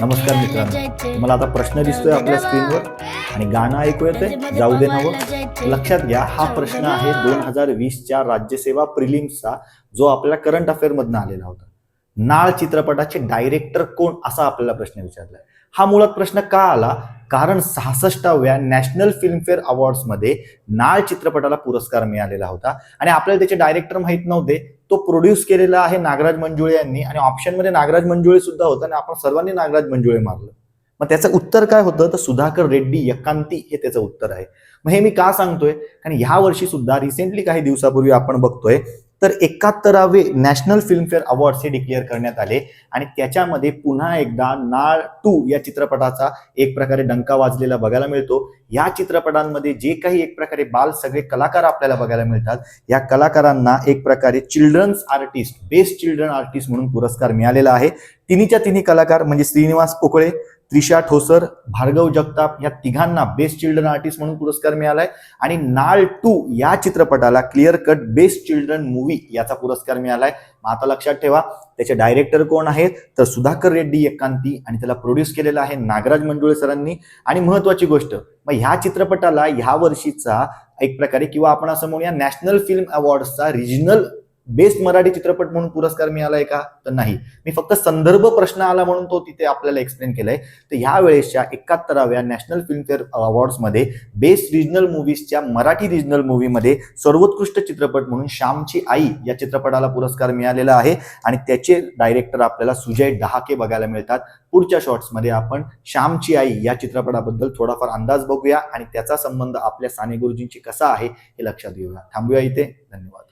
नमस्कार मित्रांनो. तुम्हाला आता प्रश्न दिसतोय आपल्या स्क्रीनवर आणि गाणं ऐकू येतंय? जाऊ दे नवं. लक्षात घ्या हा प्रश्न आहे दोन हजार वीसच्या राज्यसेवा प्रिलिम्सचा जो आपल्याला करंट अफेअर मधनं आलेला होता. नाळ चित्रपटाचे डायरेक्टर कोण? असा आपल्याला प्रश्न विचारलाय. हा मुळात प्रश्न का आला? कारण सहासष्टाव्या नॅशनल फिल्मफेअर अवॉर्ड्समध्ये नाळ चित्रपटाला पुरस्कार मिळालेला होता. आणि आपल्याला त्याचे डायरेक्टर माहीत नव्हते. तो प्रोड्यूस केलेला आहे नागराज मंजुळे यांनी. आणि ऑप्शनमध्ये नागराज मंजुळे सुद्धा होता आणि आपण सर्वांनी नागराज मंजुळे मारलं. मग त्याचं उत्तर काय होतं? तर सुधाकर रेड्डी यकांती हे त्याचं उत्तर आहे. मग हे मी का सांगतोय? कारण ह्या वर्षी सुद्धा रिसेंटली काही दिवसापूर्वी आपण बघतोय तर एकाहत्तरावे नॅशनल फिल्मफेअर अवॉर्ड्स हे डिक्लेअर करण्यात आले. आणि त्याच्यामध्ये पुन्हा एकदा नाळ टू या चित्रपटाचा एक प्रकारे डंका वाजलेला बघायला मिळतो. या चित्रपटांमध्ये जे काही एक प्रकारे बाल सगळे कलाकार आपल्याला बघायला मिळतात या कलाकारांना एक प्रकारे children's artist best children artist म्हणून पुरस्कार मिळालेला आहे. तिन्हीच्या तिन्ही कलाकार म्हणजे श्रीनिवास पोकळे त्रिशा ठोसर भार्गव जगताप या तिघांना बेस्ट चिल्ड्रन आर्टिस्ट म्हणून पुरस्कार मिळालाय. आणि नाळ टू या चित्रपटाला clear cut best children movie याचा पुरस्कार मिळालाय. मग आता लक्षात ठेवा त्याचे डायरेक्टर कोण आहेत? तर सुधाकर रेड्डी एकांती आणि त्याला प्रोड्यूस केलेला आहे नागराज मंजुळे सरांनी. आणि महत्वाची गोष्ट मग ह्या चित्रपटाला ह्या वर्षीचा एक प्रकारे किंवा आपण असं म्हणूया नॅशनल फिल्म अवॉर्ड्सचा रिजनल बेस्ट मराठी चित्रपट म्हणून पुरस्कार मिळालाय का? तर नाही. मी फक्त संदर्भ प्रश्न आला म्हणून तो तिथे आपल्याला एक्सप्लेन केलाय. तर ह्या वेळेसच्या एकाहत्तराव्या नॅशनल फिल्मफेअर अवॉर्ड्समध्ये बेस्ट रिजनल मूव्हीजच्या मराठी रिजनल मूव्हीमध्ये सर्वोत्कृष्ट चित्रपट म्हणून श्यामची आई या चित्रपटाला पुरस्कार मिळालेला आहे. आणि त्याचे डायरेक्टर आपल्याला सुजय डहाके बघायला मिळतात. पुढच्या शॉर्ट्समध्ये आपण श्यामची आई या चित्रपटाबद्दल थोडाफार अंदाज बघूया. आणि त्याचा संबंध आपल्या साने गुरुजींशी कसा आहे हे लक्षात घेऊया. थांबूया इथे. धन्यवाद.